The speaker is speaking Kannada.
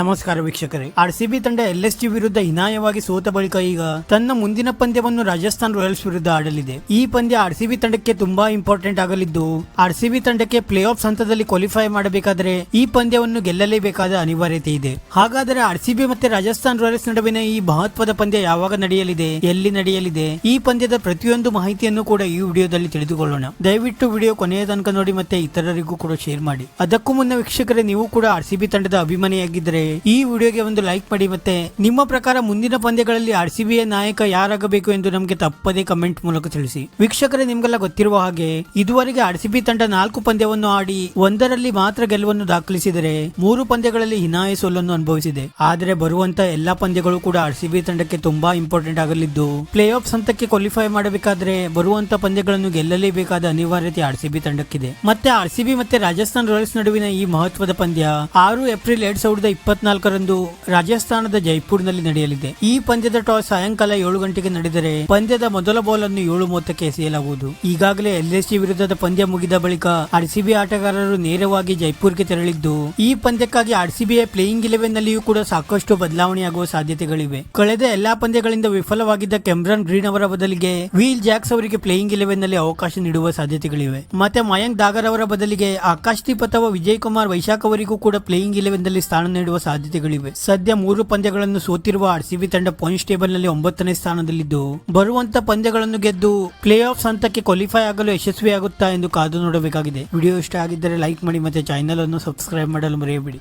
ನಮಸ್ಕಾರ ವೀಕ್ಷಕರೇ. ಆರ್ಸಿಬಿ ತಂಡ ಎಲ್ಎಸ್ಜಿ ವಿರುದ್ಧ ಹಿನಾಯವಾಗಿ ಸೋತ ಬಳಿಕ ಈಗ ತನ್ನ ಮುಂದಿನ ಪಂದ್ಯವನ್ನು ರಾಜಸ್ಥಾನ್ ರಾಯಲ್ಸ್ ವಿರುದ್ಧ ಆಡಲಿದೆ. ಈ ಪಂದ್ಯ ಆರ್ಸಿಬಿ ತಂಡಕ್ಕೆ ತುಂಬಾ ಇಂಪಾರ್ಟೆಂಟ್ ಆಗಲಿದ್ದು ಆರ್ಸಿಬಿ ತಂಡಕ್ಕೆ ಪ್ಲೇ ಆಫ್ ಹಂತದಲ್ಲಿ ಕ್ವಾಲಿಫೈ ಮಾಡಬೇಕಾದರೆ ಈ ಪಂದ್ಯವನ್ನು ಗೆಲ್ಲಲೇಬೇಕಾದ ಅನಿವಾರ್ಯತೆ ಇದೆ. ಹಾಗಾದರೆ ಆರ್ಸಿಬಿ ಮತ್ತೆ ರಾಜಸ್ಥಾನ್ ರಾಯಲ್ಸ್ ನಡುವಿನ ಈ ಮಹತ್ವದ ಪಂದ್ಯ ಯಾವಾಗ ನಡೆಯಲಿದೆ, ಎಲ್ಲಿ ನಡೆಯಲಿದೆ, ಈ ಪಂದ್ಯದ ಪ್ರತಿಯೊಂದು ಮಾಹಿತಿಯನ್ನು ಕೂಡ ಈ ವಿಡಿಯೋದಲ್ಲಿ ತಿಳಿದುಕೊಳ್ಳೋಣ. ದಯವಿಟ್ಟು ವಿಡಿಯೋ ಕೊನೆಯ ತನಕ ನೋಡಿ ಮತ್ತೆ ಇತರರಿಗೂ ಕೂಡ ಶೇರ್ ಮಾಡಿ. ಅದಕ್ಕೂ ಮುನ್ನ ವೀಕ್ಷಕರೇ, ನೀವು ಕೂಡ ಆರ್ಸಿಬಿ ತಂಡದ ಅಭಿಮಾನಿಯಾಗಿದ್ದರೆ ಈ ವಿಡಿಯೋಗೆ ಒಂದು ಲೈಕ್ ಮಾಡಿ ಮತ್ತೆ ನಿಮ್ಮ ಪ್ರಕಾರ ಮುಂದಿನ ಪಂದ್ಯಗಳಲ್ಲಿ ಆರ್ ಆರ್ಸಿಬಿಯ ನಾಯಕ ಯಾರಾಗಬೇಕು ಎಂದು ನಮಗೆ ತಪ್ಪದೇ ಕಮೆಂಟ್ ಮೂಲಕ ತಿಳಿಸಿ. ವೀಕ್ಷಕರೇ, ನಿಮ್ಗೆಲ್ಲ ಗೊತ್ತಿರುವ ಹಾಗೆ ಇದುವರೆಗೆ ಆರ್ ಆರ್ಸಿಬಿ ತಂಡ ನಾಲ್ಕು ಪಂದ್ಯವನ್ನು ಆಡಿ ಒಂದರಲ್ಲಿ ಮಾತ್ರ ಗೆಲುವನ್ನು ದಾಖಲಿಸಿದರೆ ಮೂರು ಪಂದ್ಯಗಳಲ್ಲಿ ಹಿನಾಯ ಸೋಲನ್ನು ಅನುಭವಿಸಿದೆ. ಆದರೆ ಬರುವಂತ ಎಲ್ಲಾ ಪಂದ್ಯಗಳು ಕೂಡ ಆರ್ಸಿಬಿ ತಂಡಕ್ಕೆ ತುಂಬಾ ಇಂಪಾರ್ಟೆಂಟ್ ಆಗಲಿದ್ದು ಪ್ಲೇ ಆಫ್ ಸಂತಕ್ಕೆ ಕ್ವಾಲಿಫೈ ಮಾಡಬೇಕಾದ್ರೆ ಬರುವಂತ ಪಂದ್ಯಗಳನ್ನು ಗೆಲ್ಲಲೇಬೇಕಾದ ಅನಿವಾರ್ಯತೆ ಆರ್ ಆರ್ಸಿಬಿ ತಂಡಕ್ಕಿದೆ. ಮತ್ತೆ ಆರ್ಸಿಬಿ ಮತ್ತೆ ರಾಜಸ್ಥಾನ್ ರಾಯಲ್ಸ್ ನಡುವಿನ ಈ ಮಹತ್ವದ ಪಂದ್ಯ ಆರು ಏಪ್ರಿಲ್ ಎರಡ್ ಸಾವಿರದ ಇಪ್ಪತ್ನಾಲ್ಕರಂದು ರಾಜಸ್ಥಾನದ ಜೈಪುರ್ನಲ್ಲಿ ನಡೆಯಲಿದೆ. ಈ ಪಂದ್ಯದ ಟಾಸ್ ಸಾಯಂಕಾಲ ಏಳು ಗಂಟೆಗೆ ನಡೆದರೆ ಪಂದ್ಯದ ಮೊದಲ ಬಾಲ್ ಅನ್ನು ಏಳು ಮೂವತ್ತಕ್ಕೆ ಎಸೆಯಲಾಗುವುದು. ಈಗಾಗಲೇ ಎಲ್ಎಸ್ಜಿ ವಿರುದ್ಧದ ಪಂದ್ಯ ಮುಗಿದ ಬಳಿಕ ಆರ್ಸಿಬಿ ಆಟಗಾರರು ನೇರವಾಗಿ ಜೈಪುರ್ಗೆ ತೆರಳಿದ್ದು, ಈ ಪಂದ್ಯಕ್ಕಾಗಿ ಆರ್ಸಿಬಿಯ ಪ್ಲೇಯಿಂಗ್ ಇಲೆವೆನ್ ನಲ್ಲಿಯೂ ಕೂಡ ಸಾಕಷ್ಟು ಬದಲಾವಣೆಯಾಗುವ ಸಾಧ್ಯತೆಗಳಿವೆ. ಕಳೆದ ಎಲ್ಲಾ ಪಂದ್ಯಗಳಿಂದ ವಿಫಲವಾಗಿದ್ದ ಕೆಮ್ರಾನ್ ಗ್ರೀನ್ ಅವರ ಬದಲಿಗೆ ವೀಲ್ ಜಾಕ್ಸ್ ಅವರಿಗೆ ಪ್ಲೇಯಿಂಗ್ ಇಲೆವೆನ್ನಲ್ಲಿ ಅವಕಾಶ ನೀಡುವ ಸಾಧ್ಯತೆಗಳಿವೆ. ಮತ್ತೆ ಮಯಾಂಕ್ ದಾಗರ್ ಅವರ ಬದಲಿಗೆ ಆಕಾಶ್ ದೀಪ್ ಅಥವಾ ವಿಜಯ್ ಕುಮಾರ್ ವೈಶಾಖ್ ಅವರಿಗೂ ಕೂಡ ಪ್ಲೇಯಿಂಗ್ ಇಲೆವೆನ್ನಲ್ಲಿ ಸ್ಥಾನ ನೀಡುವ ಸಾಧ್ಯತೆಗಳಿವೆ. ಸದ್ಯ ಮೂರು ಪಂದ್ಯಗಳನ್ನು ಸೋತಿರುವ ಆರ್ಸಿಬಿ ತಂಡ ಪಾಯಿಂಟ್ಸ್ ಟೇಬಲ್ನಲ್ಲಿ ಒಂಬತ್ತನೇ ಸ್ಥಾನದಲ್ಲಿದ್ದು, ಬರುವಂತ ಪಂದ್ಯಗಳನ್ನು ಗೆದ್ದು ಪ್ಲೇ ಆಫ್ ಹಂತಕ್ಕೆ ಕ್ವಾಲಿಫೈ ಆಗಲು ಯಶಸ್ವಿಯಾಗುತ್ತಾ ಎಂದು ಕಾದು ನೋಡಬೇಕಾಗಿದೆ. ವಿಡಿಯೋ ಇಷ್ಟ ಆಗಿದ್ದರೆ ಲೈಕ್ ಮಾಡಿ ಮತ್ತೆ ಚಾನೆಲ್ ಅನ್ನು ಸಬ್ಸ್ಕ್ರೈಬ್ ಮಾಡಲು ಮರೆಯಬೇಡಿ.